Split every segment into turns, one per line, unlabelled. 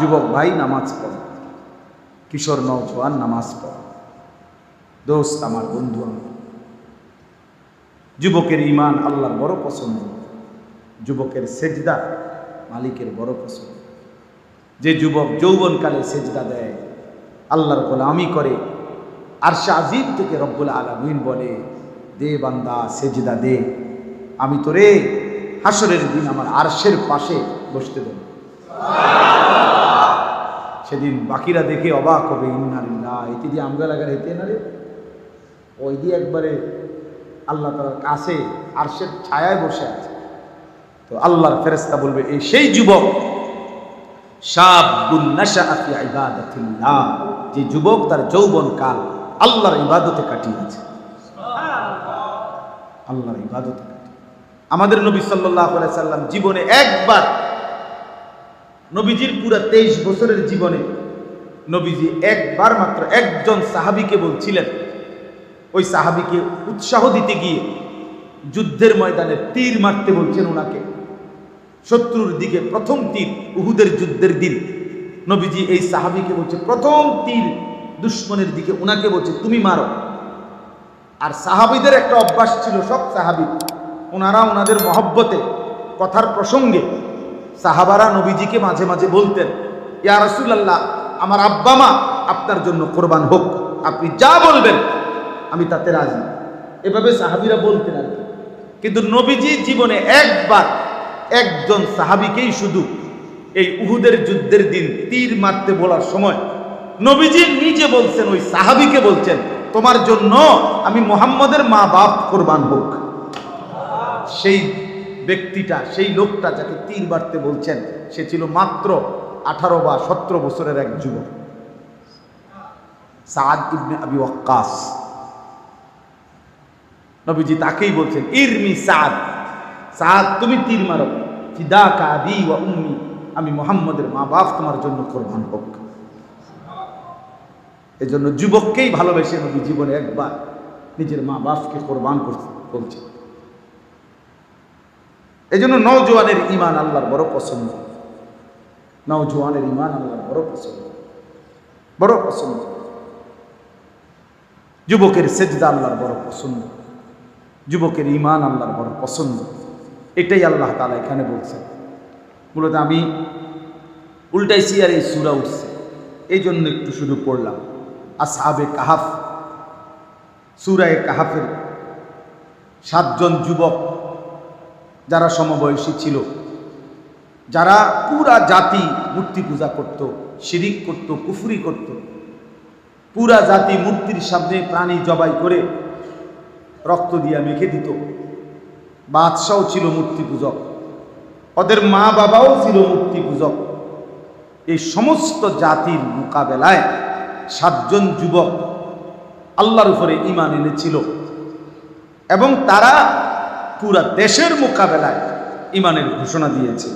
যুবক ভাই, নামাজ পড়। কিশোর নৌজওয়ান নামাজ পড়। দোস্ত আমার, বন্ধু আমার। যুবকের ইমান আল্লাহর বড় পছন্দ। যুবকের সেজদা মালিকের বড় পছন্দ। যে যুবক যৌবনকালে সেজদা দেয়, আল্লাহর গোলামি করে আর সে আজিব থেকে রব্বুল আলমিন বলে, দে বান্দা, সেজদা দে। আমি তোরে হাসরের দিন আমার আরশের পাশে বসতে দেব। সেদিন বাকিরা দেখে অবাক হবে ইন্নারিল্লাহ এটি দিয়ে আমগা লাগার হেতে না রে? ওই দিয়ে একবারে আল্লাহ তালার কাছে আরশের ছায়ায় বসে আছে। তো আল্লাহর ফেরেস্তা বলবে, এই সেই যুবক যে যুবক তার যৌবন কাল আল্লাহর ইবাদতে কাটিয়েছে আল্লাহর ইবাদতে আমাদের নবী আলাইহি সাল্লাম জীবনে একবার নবীজির পুরা তেইশ বছরের জীবনে নবীজি একবার মাত্র একজন সাহাবীকে বলছিলেন, ওই সাহাবীকে উৎসাহ দিতে গিয়ে যুদ্ধের ময়দানে তীর মারতে বলছেন ওনাকে। শত্রুর দিকে প্রথম তীর উহুদের যুদ্ধের দিন। নবীজি এই সাহাবিকে বলছে, প্রথম তীর দুশ্মনের দিকে ওনাকে বলছে, তুমি মারো। আর সাহাবিদের একটা অভ্যাস ছিল, সব সাহাবি, ওনারা ওনাদের মহব্বতে, কথার প্রসঙ্গে সাহাবারা নবীজিকে মাঝে মাঝে বলতেন, ইয়া রাসূলুল্লাহ, আমার আব্বা মা আপনার জন্য কোরবান হোক, আপনি যা বলবেন, আমি তাতে রাজি। এভাবে সাহাবিরা বলতেন আর কিন্তু নবীজি জীবনে একবার একজন সাহাবিকেই শুধু এই উহুদের যুদ্ধের দিন তীর মারতে বলার সময় নবীজি নিজে বলছেন, ওই সাহাবিকে বলছেন, তোমার জন্য আমি মোহাম্মদের মা বাপ কোরবান হোক। সেই ব্যক্তিটা, সেই লোকটা যাকে তীর মারতে বলছেন, সে ছিল মাত্র আঠারো বা সতেরো বছরের এক যুবক। সাদ ইবনে আবি ওয়াক্কাস। নবীজি তাকেই বলছেন, ইরমি সাদ। সাদ, তুমি তীর মারো। ফিদা কাদি ওয়া উম্মি। আমি মোহাম্মদের মা বাপ তোমার জন্য কোরবান হোক। এই জন্য যুবককেই ভালোবেসে নবী জীবনে একবার নিজের মা বাপকে কোরবান করছে বলছে এই জন্য নওজোয়ানের ইমান আল্লাহর বড় পছন্দ। নওজোয়ানের ইমান আল্লাহর বড় পছন্দ। বড় পছন্দ। যুবকের সেজদা আল্লাহর বড় পছন্দ। যুবকের ইমান আল্লাহর বড় পছন্দ। এটাই আল্লাহ তালা এখানে বলছেন। মূলত আমি উল্টাইছি আর এই সুরা উঠছে। এই জন্য একটু শুধু পড়লাম। আসহাবে কাহাফ। সুরায় কাহাফের সাতজন যুবক যারা সমবয়সী ছিল। যারা পুরা জাতি মূর্তি পূজা করত, শিরিক করত, কুফুরি করত। পুরা জাতি মূর্তির সামনে প্রাণী জবাই করে রক্ত দিয়া মেখে দিত। বাদশাও ছিল মূর্তি পূজক। ওদের মা বাবাও ছিল মূর্তি পূজক। এই সমস্ত জাতির মোকাবেলায় সাতজন যুবক আল্লাহর উপরে ইমান এনেছিল। এবং তারা পুরা দেশের মোকাবেলায় ইমানের ঘোষণা দিয়েছে।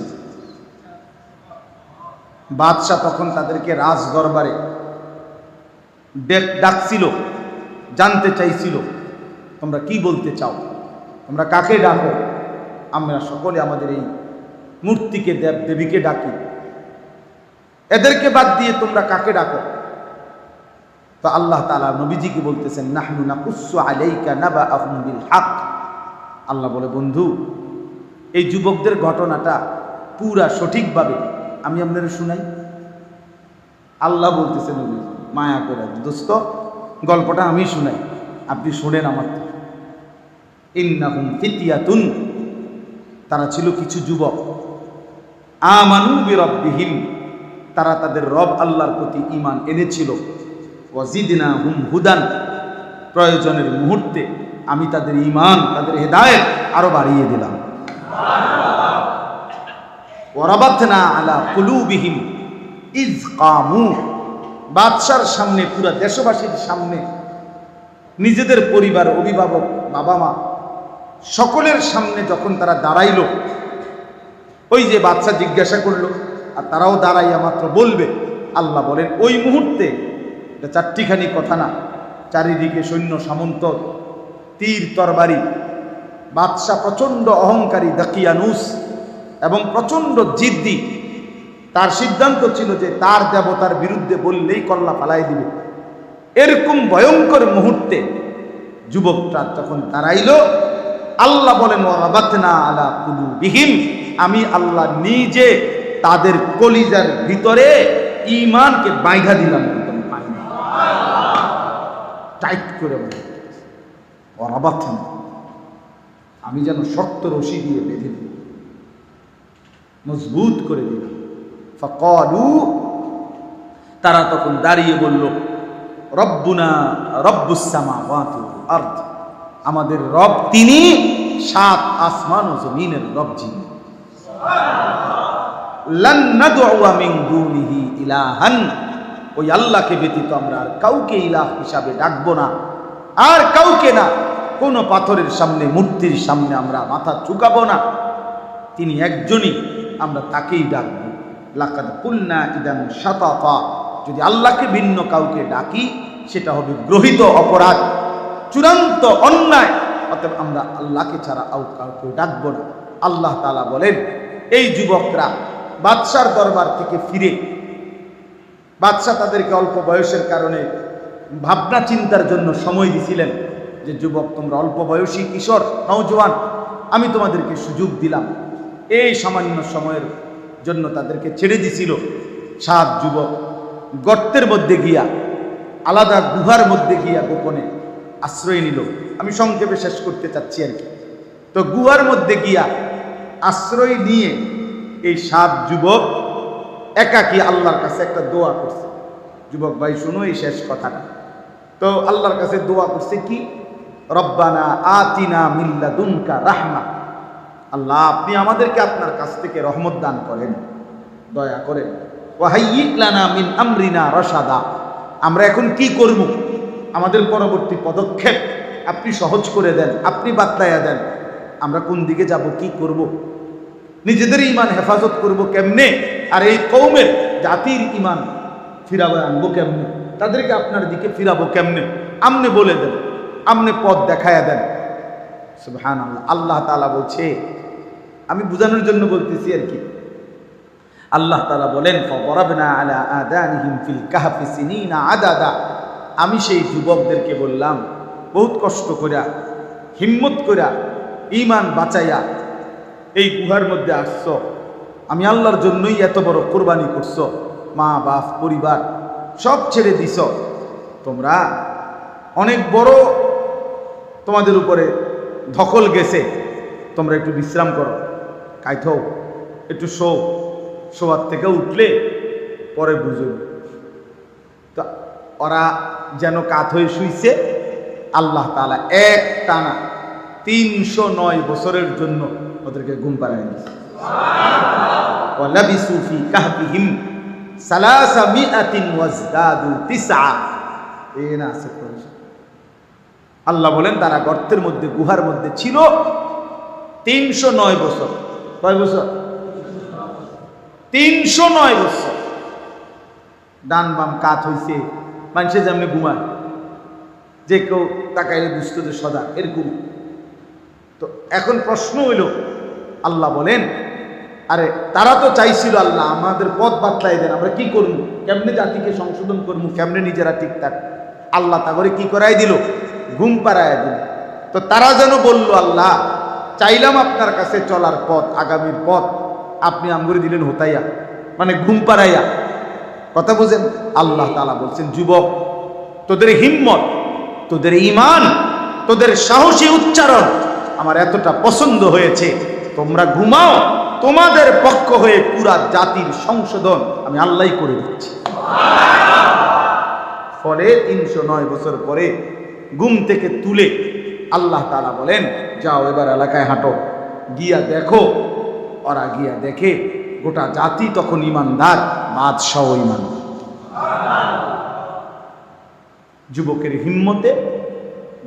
বাদশাহ তখন তাদেরকে রাজ দরবারে ডাকছিল, জানতে চাইছিল, তোমরা কি বলতে চাও? তোমরা কাকে ডাকো? আমরা সকলে আমাদের এই মূর্তিকে দেব দেবীকে ডাকি। এদেরকে বাদ দিয়ে তোমরা কাকে ডাকো? তো আল্লাহ তালা নবীজিকে বলতেছেন, নাহনু নাকুসু আলাইকা নাবা আহম বিল হক। আল্লাহ বলে, বন্ধু, এই যুবকদের ঘটনাটা পুরা সঠিকভাবে আমি আপনার শুনাই। আল্লাহ বলতেছে নবী, মায়া করে দোস্ত, গল্পটা আমি শুনাই। আপনি শোনেন আমার ইন্নাহুম ফিতিয়াতুন। তারা ছিল কিছু যুবক। আমানু বিরব্বিহিম। তারা তাদের রব আল্লাহর প্রতি ইমান এনেছিল। ওয়াজিদিনা হুম হুদান। প্রয়োজনের মুহূর্তে আমি তাদের ইমান তাদের হেদায়েত আরও বাড়িয়ে দিলাম। আলা ইজ কামু বাদশার সামনে, পুরা দেশবাসীর সামনে, নিজেদের পরিবার, অভিভাবক বাবা মা সকলের সামনে যখন তারা দাঁড়াইল, ওই যে বাচ্চা জিজ্ঞাসা করল, আর তারাও দাঁড়াইয়া মাত্র বলবে, আল্লাহ বলেন, ওই মুহূর্তে চারটিখানি কথা না, চারিদিকে সৈন্য সামন্ত তীর তরবারি, বাদশাহ প্রচণ্ড অহংকারী দাকিয়ানুস এবং প্রচণ্ড জিদ্দি। তার সিদ্ধান্ত ছিল যে তার দেবতার বিরুদ্ধে বললেই কল্লা পালাই দিবে। এরকম ভয়ঙ্কর মুহূর্তে যুবকটা যখন তারাইল আল্লাহ বলেন ওয়াবাতনা আলা বিহীন আমি আল্লাহ নিজে তাদের কলিজার ভিতরে ইমানকে বাইধা দিলাম টাইট করে বলে। ওয়াবাতনা আমি যেন শক্ত রশি দিয়ে বেঁধে দিই। মজবুত করে দিলাম তারা তখন দাঁড়িয়ে বলল, রব্বুনা রব্বুসামা আর্থ আমাদের রব তিনি সাত আসমান ও জমিনের রব যিনি। ওই আল্লাহকে ব্যতীত আমরা আর কাউকে ইলাহ হিসাবে ডাকবো না। আর কাউকে না। কোনো পাথরের সামনে, মূর্তির সামনে আমরা মাথা ঝুঁকাবো না। তিনি একজনই, আমরা তাকেই ডাকবো। লাকাদ কুলনা ইদান শাতাফা যদি আল্লাহকে ভিন্ন কাউকে ডাকি, সেটা হবে গ্রহিত অপরাধ, চূড়ান্ত অন্যায়। অতএব আমরা আল্লাহকে ছাড়া আউ কাউকে ডাকবো না। আল্লাহ তালা বলেন, এই যুবকরা, বাদশার দরবার থেকে ফিরে। বাদশাহ তাদেরকে অল্প বয়সের কারণে ভাবনা চিন্তার জন্য সময় দিছিলেন। যে যুবক, তোমরা অল্প বয়সী কিশোর নৌজওয়ান আমি তোমাদেরকে সুযোগ দিলাম। এই সামান্য সময়ের জন্য তাদেরকে ছেড়ে দিছিল সাত যুবক। গর্তের মধ্যে গিয়া, আলাদা গুহার মধ্যে গিয়া গোপনে আশ্রয় নিল। আমি সংক্ষেপে শেষ করতে চাচ্ছি আর কি। তো গুহার মধ্যে গিয়া আশ্রয় নিয়ে এই সাত যুবক একাকি আল্লাহর কাছে একটা দোয়া করছে। যুবক ভাই, শুনো এই শেষ কথাটা। তো আল্লাহর কাছে দোয়া করছে কি? রব্বানা আতিনা মিল্লা দুনকা রাহমা। আল্লাহ, আপনি আমাদেরকে আপনার কাছ থেকে রহমত দান করেন, দয়া করেন। ওয়াহাইয়িকলানা মিন আমরিনা রসাদা আমরা এখন কি করব? আমাদের পরবর্তী পদক্ষেপ আপনি সহজ করে দেন, আপনি বাতলাইয়া দেন। আমরা কোন দিকে যাব, কি করব? নিজেদের ইমান হেফাজত করব কেমনে? আর এই কৌমের জাতির ইমান ফিরাবো আনব কেমনে? তাদেরকে আপনার দিকে ফিরাবো কেমনে? আমনে বলে দেন। আমনে পথ দেখায়া দেন। সুবহান আল্লাহ আল্লাহ তালা বলছে, আমি বোঝানোর জন্য বলতেছি আর কি। আল্লাহ তালা বলেন আলা আমি সেই যুবকদেরকে বললাম, বহুত কষ্ট কইরা, হিম্মত কইরা ইমান বাঁচাইয়া এই গুহার মধ্যে আসছ। আমি আল্লাহর জন্যই এত বড় কোরবানি করছ। মা, বাপ, পরিবার, সব ছেড়ে দিছ। তোমরা অনেক বড় তোমাদের উপরে ধকল গেছে। তোমরা একটু বিশ্রাম করো। কাইথ একটু শো। শোয়ার থেকে উঠলে পরে বুঝুন তো ওরা যেন কাত হয়ে শুইছে আল্লাহ তালা এক টানা তিনশো নয় বছরের জন্য ওদেরকে ঘুম পাড়ায় দিয়েছে। ওয়ালাবিসু ফি কাহফিহিম সালাসা মিআতিন ওয়াজদাদু তিসআ। এই না আছে। আল্লাহ বলেন, তারা গর্তের মধ্যে, গুহার মধ্যে ছিল তিনশো নয় বছর। কয় বছর? তিনশো নয় বছর। ডান বাম কাত হইছে মানুষে যেমনি ঘুমায়। যে কেউ তাকাইলে বুঝতো যে সদা, এরকম। তো এখন প্রশ্ন হইল, আল্লাহ বলেন, আরে তারা তো চাইছিল আল্লাহ, আমাদের পথ বাতলাই দেন, আমরা কি করব? কেমনে জাতিকে সংশোধন করব? কেমনে নিজেরা ঠিকঠাক? আল্লাহ তা করে কি করাই দিল? ঘুম পাড়ায় দিল। তো তারা যেন বলল, আল্লাহ, চাইলাম আপনার কাছে চলার পথ, আগামীর পথ। আপনি আমগুরি দিলেন হোতাইয়া মানে ঘুম পাড়াইয়া। কথা বুঝেন? আল্লাহ তালা বলছেন, যুবক, তোদের হিম্মত, তোদের ইমান তোদের সাহসী উচ্চারণ আমার এতটা পছন্দ হয়েছে। তোমরা ঘুমাও, তোমাদের পক্ষ হয়ে পুরা জাতির সংশোধন আমি আল্লাহ করে দিচ্ছি। ফলে তিনশো নয় বছর পরে ঘুম থেকে তুলে আল্লাহ তালা বলেন, যাও এবার এলাকায় হাঁটো। গিয়া দেখো। ওরা গিয়া দেখে, গোটা জাতি তখন ইমানদার, বাদশাহ ইমানদার। যুবকের হিম্মতে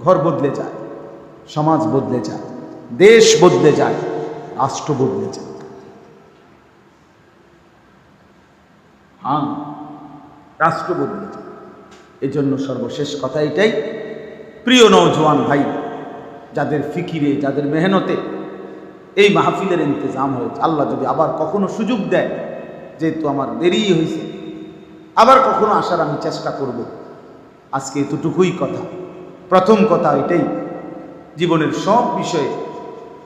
ঘর বদলে যায়, সমাজ বদলে যায়, দেশ বদলে যায়, রাষ্ট্র বদলে যায়। হ্যাঁ রাষ্ট্র বদলে যায়। এজন্য সর্বশেষ কথা এটাই প্রিয় নৌজওয়ান ভাই, যাদের ফিকিরে, যাদের মেহনতে এই মাহফিলের ইন্তজাম হয়েছে। আল্লাহ যদি আবার কখনো সুযোগ দেয়, যেহেতু আমার দেরি হয়েছে, আবার কখনো আসার আমি চেষ্টা করব। আজকে এতটুকুই কথা। প্রথম কথা এটাই, জীবনের সব বিষয়ে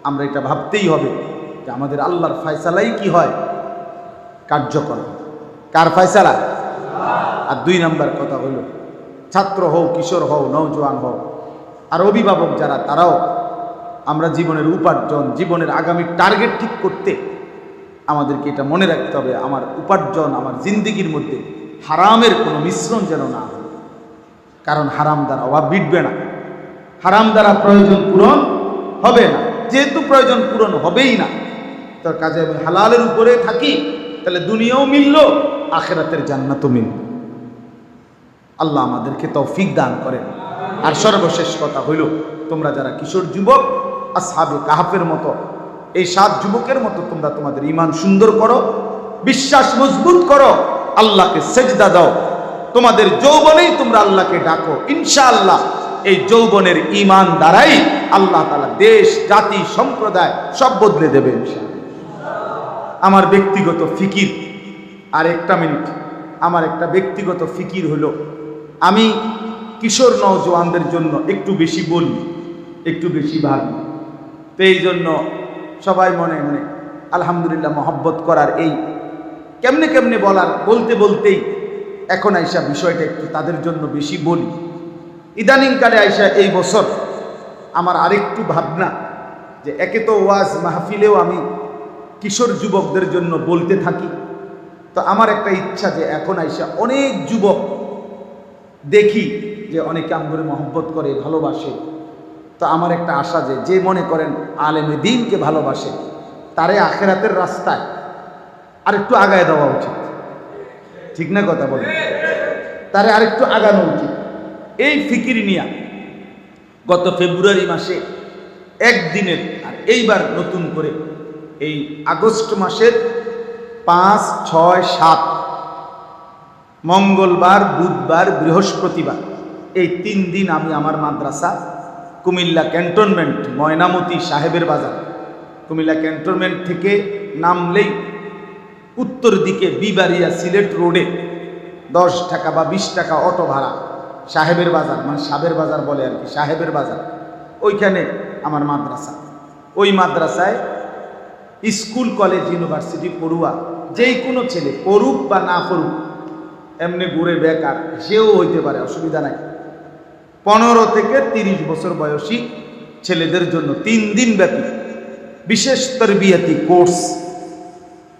আমরা এটা ভাবতেই হবে যে আমাদের আল্লাহর ফয়সালাই কি হয়, কার্যকর। কার ফয়সালা? আর দুই নাম্বার কথা হলো, ছাত্র হও, কিশোর হও নৌজওয়ান হও আর অভিভাবক যারা, তারাও আমরা জীবনের উপার্জন, জীবনের আগামী টার্গেট ঠিক করতে আমাদেরকে এটা মনে রাখতে হবে। আমার উপার্জন, আমার জিন্দিগির মধ্যে হারামের কোনো মিশ্রণ যেন না কারণ হারাম দ্বারা অভাব বিটবে না। হারাম দ্বারা প্রয়োজন পূরণ হবে না। যেহেতু প্রয়োজন পূরণ হবেই না। তার কাজে আমি হালালের উপরে থাকি, তাহলে দুনিয়াও মিলল, আখেরাতের জান্নাতও মিলল। আল্লাহ আমাদেরকে তৌফিক দান করেন। আর সর্বশেষ কথা হইল, তোমরা যারা কিশোর যুবক আর আসহাবে কাহাফের মতো, এই সাত যুবকের মতো তোমরা তোমাদের ইমান সুন্দর করো, বিশ্বাস মজবুত করো, আল্লাহকে সেজদা দাও। তোমাদের যৌবনেই তোমরা আল্লাহকে ডাকো। ইনশাআল্লাহ এই যৌবনের ইমান দ্বারাই আল্লাহ তালা দেশ, জাতি, সম্প্রদায় সব বদলে দেবে আমার ব্যক্তিগত ফিকির আর একটা মিনিট। আমার একটা ব্যক্তিগত ফিকির হলো, আমি কিশোর নওজোয়ানদের জন্য একটু বেশি বলি, একটু বেশি ভাবি। তো এই জন্য সবাই মনে মনে আলহামদুলিল্লাহ মহব্বত করার এই কেমনে কেমনে বলার, বলতে বলতেই এখন আইসা বিষয়টা একটু তাদের জন্য বেশি বলি। ইদানিংকালে আইসা এই বছর আমার আরেকটু ভাবনা যে একে তো ওয়াজ মাহফিলেও আমি কিশোর যুবকদের জন্য বলতে থাকি। তো আমার একটা ইচ্ছা যে এখন আইসা অনেক যুবক দেখি যে অনেকে আমগরে মহব্বত করে, ভালোবাসে। তো আমার একটা আশা যে যে মনে করেন আলেমে দিনকে ভালোবাসে, তারে আখেরাতের রাস্তায় আর একটু আগায় দেওয়া উচিত। ঠিক না কথা বলে তারে আরেকটু আগানো উচিত। এই ফিকির নিয়া গত ফেব্রুয়ারি মাসে একদিনের, আর এইবার নতুন করে এই আগস্ট মাসের পাঁচ, ছয়, সাত, মঙ্গলবার, বুধবার, বৃহস্পতিবার এই তিন দিন আমি আমার মাদ্রাসা কুমিল্লা ক্যান্টনমেন্ট ময়নামতি সাহেবের বাজার। কুমিল্লা ক্যান্টনমেন্ট থেকে নামলেই উত্তর দিকে বিবারিয়া সিলেট রোডে দশ টাকা বা বিশ টাকা অটো ভাড়া। সাহেবের বাজার মানে সাহেবের বাজার বলে আর কি, সাহেবের বাজার। ওইখানে আমার মাদ্রাসা। ওই মাদ্রাসায় স্কুল, কলেজ, ইউনিভার্সিটি, পড়ুয়া, যেই কোনো ছেলে পড়ুক বা না পড়ুক, এমনি ঘুরে বেকার, সেও হইতে পারে, অসুবিধা নাই। পনেরো থেকে তিরিশ বছর বয়সী ছেলেদের জন্য তিন দিন ব্যাপী বিশেষ তরবিয়াতি কোর্স।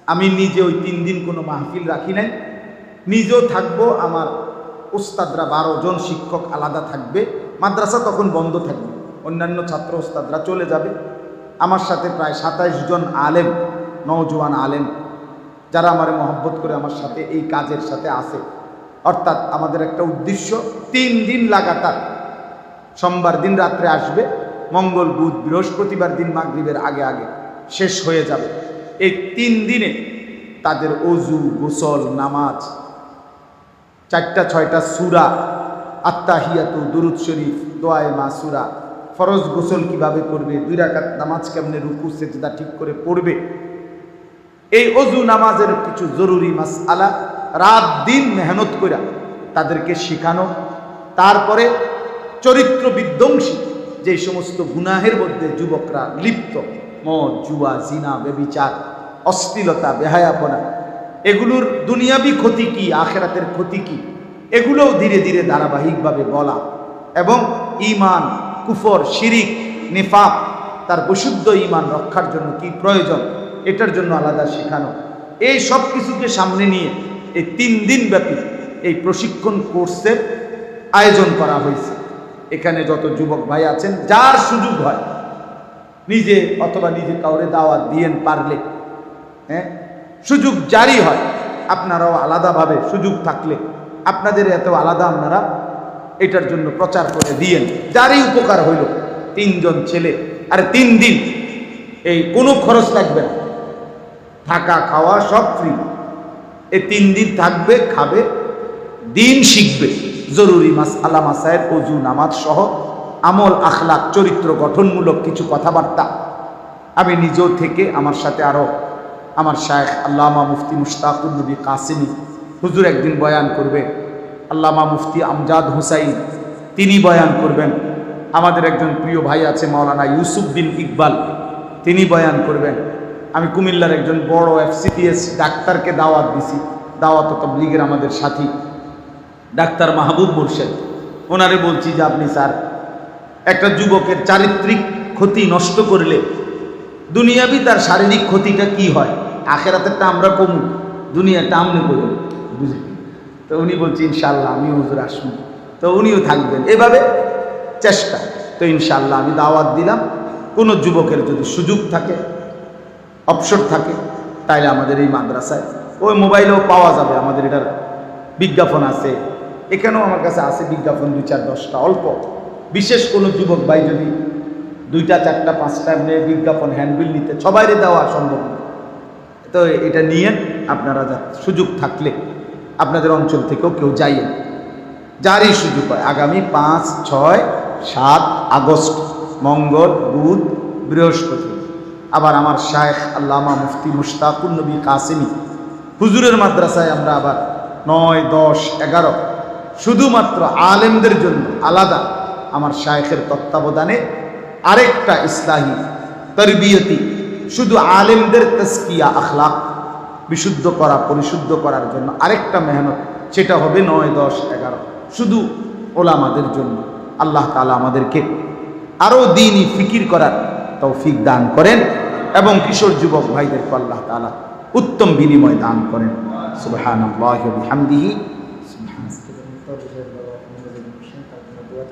আমি নিজে ওই তিন দিন কোনো মাহফিল রাখি নাই। নিজেও থাকব, আমার ওস্তাদরা বারো জন শিক্ষক আলাদা থাকবে, মাদ্রাসা তখন বন্ধ থাকবে। অন্যান্য ছাত্র ওস্তাদরা চলে যাবে। আমার সাথে প্রায় সাতাইশ জন আলেম, নওজোয়ান আলেম, যারা আমার মহব্বত করে আমার সাথে এই কাজের সাথে আসে অর্থাৎ আমাদের একটা উদ্দেশ্য, তিন দিন লাগাতার সোমবার দিন রাত্রে আসবে। মঙ্গল, বুধ, বৃহস্পতিবার দিন মাগরিবের আগে আগে শেষ হয়ে যাবে। এই তিন দিনে তাদের অজু, গোসল, নামাজ, চারটা, ছয়টা সুরা আত্মাহিয়াতু দুরুদ শরীফ, দোয়ায় মা সুরা ফরজ গোসল কীভাবে করবে, দুই রাকাত নামাজ কেমনে রুকু, সেজদা ঠিক করে পড়বে, এই অজু নামাজের কিছু জরুরি মাস আলা রাত দিন মেহনত করে তাদেরকে শেখানো, তারপরে চরিত্র বিধ্বংসী, যে সমস্ত গুনাহের মধ্যে যুবকরা লিপ্ত, মদ, জুয়া, জিনা, বেবিচার, অশ্লীলতা, বেহায়াপনা, এগুলোর দুনিয়াবি ক্ষতি কি, আখেরাতের ক্ষতি কি? এগুলোও ধীরে ধীরে ধারাবাহিকভাবে বলা এবং ইমান কুফর, শিরিক, নিফাক, তার বিশুদ্ধ ইমান রক্ষার জন্য কি প্রয়োজন? এটার জন্য আলাদা শেখানো। এই সব কিছুকে সামনে নিয়ে এই তিন দিন ব্যাপী এই প্রশিক্ষণ কোর্সের আয়োজন করা হয়েছে। এখানে যত যুবক ভাই আছেন, যার সুযোগ হয়, নিজে অথবা নিজে কাউরে দাওয়াত দিয়েন পারলে হ্যাঁ? সুযোগ জারি হয়, আপনারাও আলাদাভাবে সুযোগ থাকলে, আপনাদের এত আলাদা আপনারা এটার জন্য প্রচার করে দিয়েন। যারই উপকার হইল, তিনজন ছেলে আর তিন দিন, এই কোনো খরচ লাগবে না। থাকা, খাওয়া সব ফ্রি এই তিন দিন থাকবে, খাবে, দিন শিখবে। জরুরি মাস আলা মাসায়ের অজু নামাজ সহ আমল আখলাক চরিত্র গঠনমূলক কিছু কথাবার্তা আমি নিজেও থেকে আমার সাথে আরও আমার শায়েখ আল্লামা মুফতি মুশতাকুর নবী কাসিমি হুজুর একদিন বয়ান করবে, আল্লামা মুফতি আমজাদ হুসাইন তিনি বয়ান করবেন, আমাদের একজন প্রিয় ভাই আছে মাওলানা ইউসুফ বিন ইকবাল তিনি বয়ান করবেন, আমি কুমিল্লার একজন বড় এফসিপিএস ডাক্তারকে দাওয়াত দিছি, দাওয়াত তবলিগের আমাদের সাথী। ডাক্তার মাহবুব মুর্শেদ। ওনারে বলছি যে আপনি স্যার, একটা যুবকের চারিত্রিক ক্ষতি নষ্ট করলে দুনিয়াবি তার শারীরিক ক্ষতিটা কি হয়? আখেরাতেরটা আমরা কমু, দুনিয়াটা আমনে করি বুঝলি তো উনি বলছি ইনশাল্লাহ আমি হুজুর আসব। তো উনিও থাকবেন। এভাবে চেষ্টা। তো ইনশাল্লাহ আমি দাওয়াত দিলাম। কোনো যুবকের যদি সুযোগ থাকে অপসর থাকে, তাইলে আমাদের এই মাদ্রাসায়, ওই মোবাইলেও পাওয়া যাবে। আমাদের এটার বিজ্ঞাপন আছে। এখানেও আমার কাছে আছে বিজ্ঞাপন দুই চার দশটা, অল্প। বিশেষ কোনো যুবক ভাই যদি দুইটা, চারটা, পাঁচটা এমনি বিজ্ঞাপন হ্যান্ডবিল নিতে, সবাইরে দেওয়া সম্ভব তো এটা নিয়ে আপনারা যা সুযোগ থাকলে আপনাদের অঞ্চল থেকেও কেউ যাইয়েন যারই সুযোগ হয়, আগামী পাঁচ, ছয়, সাত আগস্ট, মঙ্গল, বুধ, বৃহস্পতি। আবার আমার শায়েখ আল্লামা মুফতি মুশতাকুর নবী কাসিমি। হুজুরের মাদ্রাসায় আমরা আবার নয়, দশ, এগারো শুধুমাত্র আলেমদের জন্য আলাদা আমার শায়েখের তত্ত্বাবধানে আরেকটা ইসলাহী তরবিয়তি, শুধু আলেমদের তস্কিয়া আখলাক বিশুদ্ধ করা, পরিশুদ্ধ করার জন্য আরেকটা মেহনত, সেটা হবে নয়, দশ, এগারো। শুধু ওলামাদের জন্য। আল্লাহ তালা আমাদেরকে আরও দিনই ফিকির করার তৌফিক দান করেন এবং কিশোর যুবক ভাইদেরকে আল্লাহ তালা উত্তম বিনিময় দান করেন। হামদিহি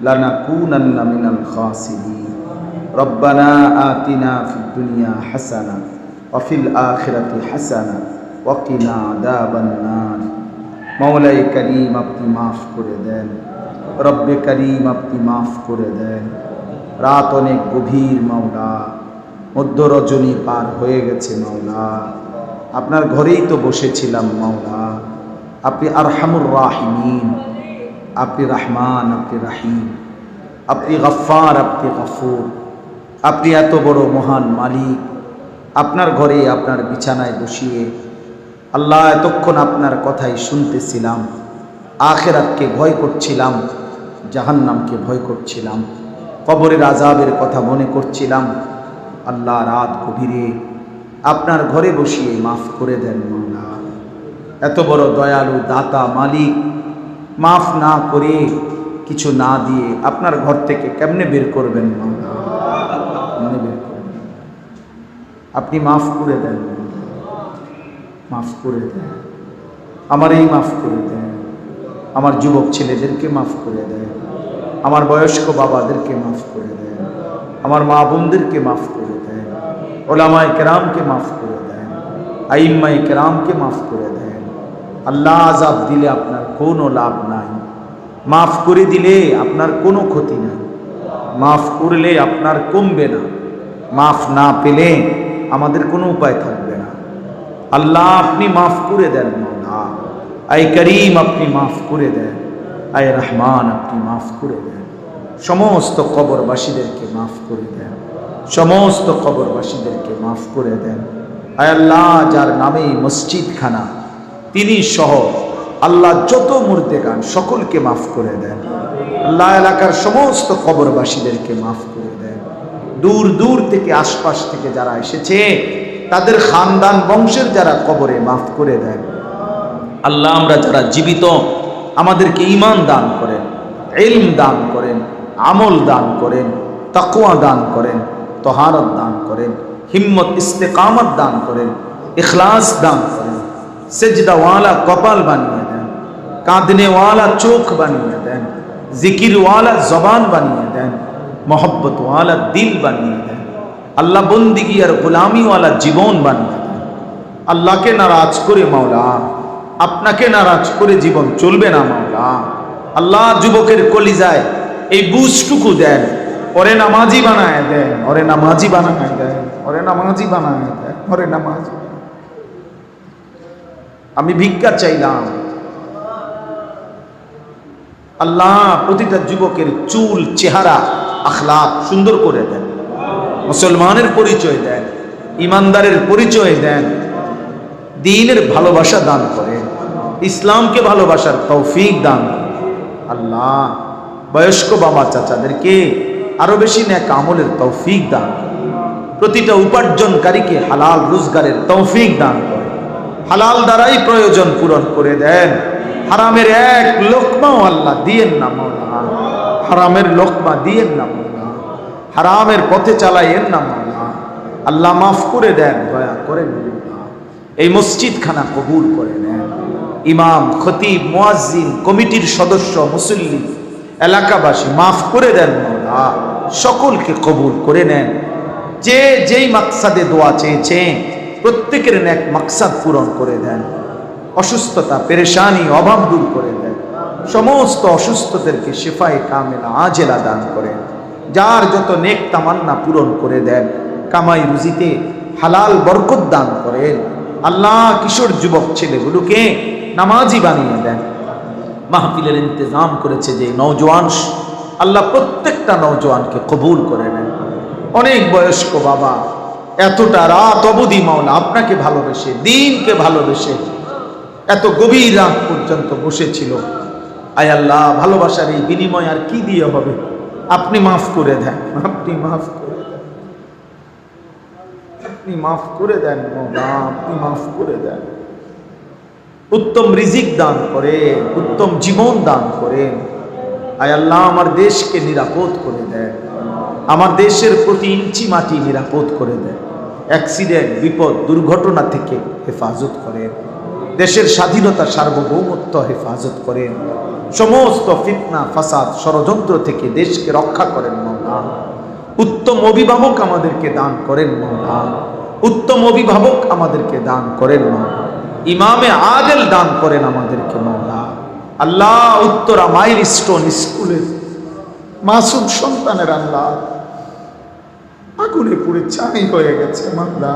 لنكونن من الخاسرين ربنا آتنا في الدنيا حسنة وفي الآخرة حسنة وقنا عذاب النار মৌলাই করিম আপনি মাফ করে দেন রব্বে করিম আপনি মাফ করে দেন রাত অনেক গভীর মাওলা মধ্য রজনী পার হয়ে গেছে মাওলা আপনার ঘরেই তো বসেছিলাম মাওলা আপনি আরহামুর রাহিমিন আপনি রহমান, আপনি রাহিম, আপনি গফার আপনি গফুর, আপনি এত বড় মহান মালিক, আপনার ঘরে আপনার বিছানায় বসিয়ে আল্লাহ এতক্ষণ আপনার কথাই শুনতেছিলাম, আখেরাতকে ভয় করছিলাম, জাহান্নামকে ভয় করছিলাম, কবরের আজাবের কথা মনে করছিলাম, আল্লাহ রাত গভীরে আপনার ঘরে বসিয়ে মাফ করে দেন মাওলা এত বড় দয়ালু দাতা মালিক মাফ না করে কিছু না দিয়ে আপনার ঘর থেকে কেমনে বের করবেন মাওলা কেমনে বের করবেন? আপনি মাফ করে দেন। মাফ করে দেন। আমার এই মাফ করে দেন। আমার যুবক ছেলেদেরকে মাফ করে দেন। আমার বয়স্ক বাবাদেরকে মাফ করে দেন। আমার মা বোনদেরকে মাফ করে দেন। ওলামায় কেরামকে মাফ করে দেন। আইম্মাই কেরামকে মাফ করে দেন। আল্লাহ আজাব দিলে আপনার কোনো লাভ নাই। মাফ করে দিলে আপনার কোনো ক্ষতি নাই। মাফ করলে আপনার কমবে না। মাফ না পেলে আমাদের কোনো উপায় থাকবে না। আল্লাহ আপনি মাফ করে দেন মৌলা আই করিম আপনি মাফ করে দেন। আয় রহমান আপনি মাফ করে দেন। সমস্ত কবরবাসীদেরকে মাফ করে দেন। সমস্ত কবরবাসীদেরকে মাফ করে দেন। আয় আল্লাহ, যার নামে মসজিদখানা, তিনি সহ আল্লাহ যত মুর্দে গান সকলকে মাফ করে দেন। আল্লাহ এলাকার সমস্ত কবরবাসীদেরকে মাফ করে দেন। দূর দূর থেকে আশপাশ থেকে যারা এসেছে, তাদের খানদান বংশের যারা কবরে মাফ করে দেন। আল্লাহ আমরা যারা জীবিত, আমাদেরকে ইমান দান করেন এলম দান করেন, আমল দান করেন তাকুয়া দান করেন, তহারত দান করেন, হিম্মত, ইস্তেকামত দান করেন, ইখলাস দান করেন, সেজদাওয়ালা কপাল বানিয়ে কাঁদনেওয়ালা চোখ বানিয়ে দেন, জিকিরওয়ালা জবান বানিয়ে দেন, মোহব্বতওয়ালা দিল বানিয়ে দেন, আল্লাহ বন্দিগি আর গোলামিওয়ালা জীবন বানিয়ে দেন। আল্লাহকে নারাজ করে মাওলা, আপনাকে নারাজ করে জীবন চলবে না মাওলা। আল্লাহ যুবকের কলিজায় এই বুঝটুকু দেন, ওরে নামাজি বানায় দেন, ওরে নামাজি বানায় দেন, ওরে নামাজি বানায় দেন, ওরে নামাজি আমি ভিক্ষা চাইলাম আল্লাহ প্রতিটা যুবকের চুল, চেহারা আখলাপ সুন্দর করে দেন মুসলমানের পরিচয় দেন, ইমানদারের পরিচয় দেন, দিনের ভালোবাসা দান করেন, ইসলামকে ভালোবাসার তৌফিক দান। আল্লাহ বয়স্ক বাবা চাচাদেরকে আরও বেশি ন্যাক আমলের তৌফিক দান। প্রতিটা উপার্জনকারীকে হালাল রোজগারের তৌফিক দান করেন হালাল দ্বারাই প্রয়োজন পূরণ করে দেন হারামের এক লোকমাও আল্লাহ দিয়েন না মৌলা। হারামের লোকমা দিয়েন না মৌলা। হারামের পথে চালাইয়েন না মৌলা। আল্লাহ মাফ করে দেন, দয়া করেন। এই মসজিদ খানা কবুল করে নেন। ইমাম, খতিব, মুয়াজ্জিন, কমিটির সদস্য, মুসল্লি, এলাকাবাসী মাফ করে দেন মৌলা। সকলকে কবুল করে নেন। যে যেই মাকসাদে দোয়া চেয়েছেন, প্রত্যেকের এক মাকসাদ পূরণ করে দেন। অসুস্থতা, পেরেশানি, অভাব দূর করে দেন সমস্ত অসুস্থদেরকে শেফায়ে কামেলা, আজেলা দান করেন যার যত নেক তামান্না পূরণ করে দেন, কামাই রুজিতে হালাল বরকত দান করেন। আল্লাহ কিশোর যুবক ছেলেগুলোকে নামাজি বানিয়ে দেন। মাহফিলের ইন্তজাম করেছে যে নওজোয়ান, আল্লাহ প্রত্যেকটা নওজোয়ানকে কবুল করে নেন। অনেক বয়স্ক বাবা, এতটা রাত অবধি মাওলা আপনাকে ভালোবেসে, দিনকে ভালোবেসে এত গভীর রাত পর্যন্ত বসেছিল। আয় আল্লাহ, ভালোবাসার এই বিনিময় আর কি দিয়ে হবে? আপনি মাফ করে দেন, আপনি মাফ করে আপনি মাফ করে দেন আপনি মাফ করে দেন। উত্তম রিজিক দান করেন, উত্তম জীবন দান করেন। আয় আল্লাহ, আমার দেশকে নিরাপদ করে দেন। আমার দেশের প্রতি ইঞ্চি মাটি নিরাপদ করে দেন। অ্যাক্সিডেন্ট, বিপদ, দুর্ঘটনা থেকে হেফাজত করেন। দেশের স্বাধীনতা সার্বভৌমত্ব হেফাজত করেন। সমস্ত ফিতনা, ফাসাদ, ষড়যন্ত্র থেকে দেশকে রক্ষা করেন মৌলা উত্তম অভিভাবক আমাদেরকে দান করেন মৌলা উত্তম অভিভাবক আমাদেরকে দান করেন মৌলা ইমামে আদেল দান করেন আমাদেরকে মৌলা আল্লাহ উত্তরা মাইল স্টোন স্কুলের মাসুম সন্তানের আল্লাহ। আগুনে পুড়ে চাই হয়ে গেছে মামলা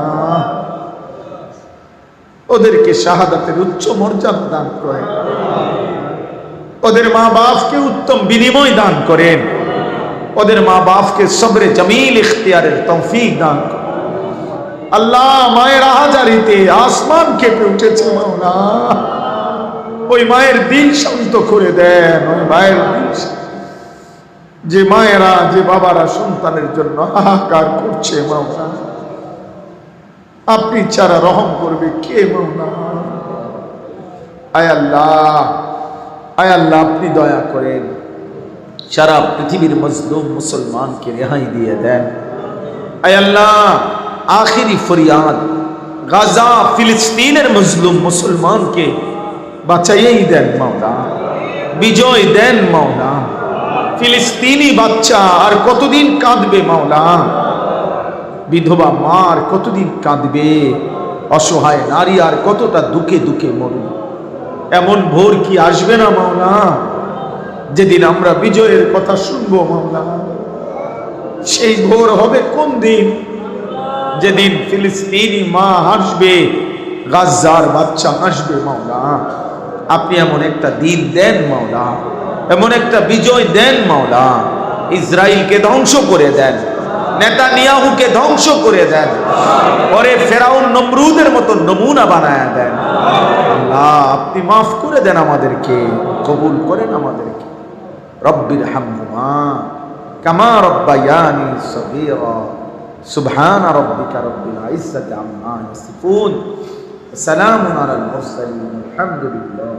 ওদেরকে শাহাদাতের উচ্চ মর্যাদা দান করেন। ওদের মা বাপকে উত্তম বিনিময় দান করেন। ওদের মা বাপকে সবরে জমিল ইখতিয়ারের তৌফিক দান করেন। আল্লাহ মায়ের আহাজারিতে আসমান কেঁপে উঠেছে মাওলা। ওই মায়ের দিল শান্ত করে দেন, ওই মায়ের দিল যে মায়েরা, যে বাবারা সন্তানের জন্য হাহাকার করছে মাওলা। আপনি ছাড়া রহম করবে, কে আয় আল্লাহ আয় আল্লাহ, আপনি দয়া করেন। সারা পৃথিবীর মজলুম মুসলমানকে রেহাই দিয়ে দেন। আয় আল্লাহ, আখিরি ফরিয়াদ, গাজা, ফিলিস্তিনের মজলুম মুসলমানকে বাঁচাইয়েই দেন মাওলা বিজয় দেন মাওলা ফিলিস্তিনি বাচ্চা আর কতদিন কাঁদবে মাওলা বিধবা মা আর কতদিন কাঁদবে? অসহায় নারী আর কতটা দুঃখে দুঃখে মরবে? এমন ভোর কি আসবে না, মাওলা? যেদিন আমরা বিজয়ের কথা শুনব, মাওলা। সেই ভোর হবে কোন দিন? যেদিন ফিলিস্তিনি মা হাসবে গাজার বাচ্চা হাসবে, মাওলা। আপনি এমন একটা দিন দেন, মাওলা। এমন একটা বিজয় দেন, মাওলা। ইসরায়েলকে ধ্বংস করে দেন। নেতা নিয়াহুকে ধ্বংস করে দেন। পরে ফেরাউন নমরুদের মতো নমুনা বানায় দেন। আল্লাহ, আপনি মাফ করে দেন আমাদেরকে, কবুল করেন আমাদেরকে। রব্বির হামহুমা, কামা রব্বায়ানি সগীরা, সুবহান রব্বিকা রব্বিল ইজ্জাতি আম্মা ইয়াসিফুন সালামুন আলাল মুরসালিন, আলহামদুলিল্লাহ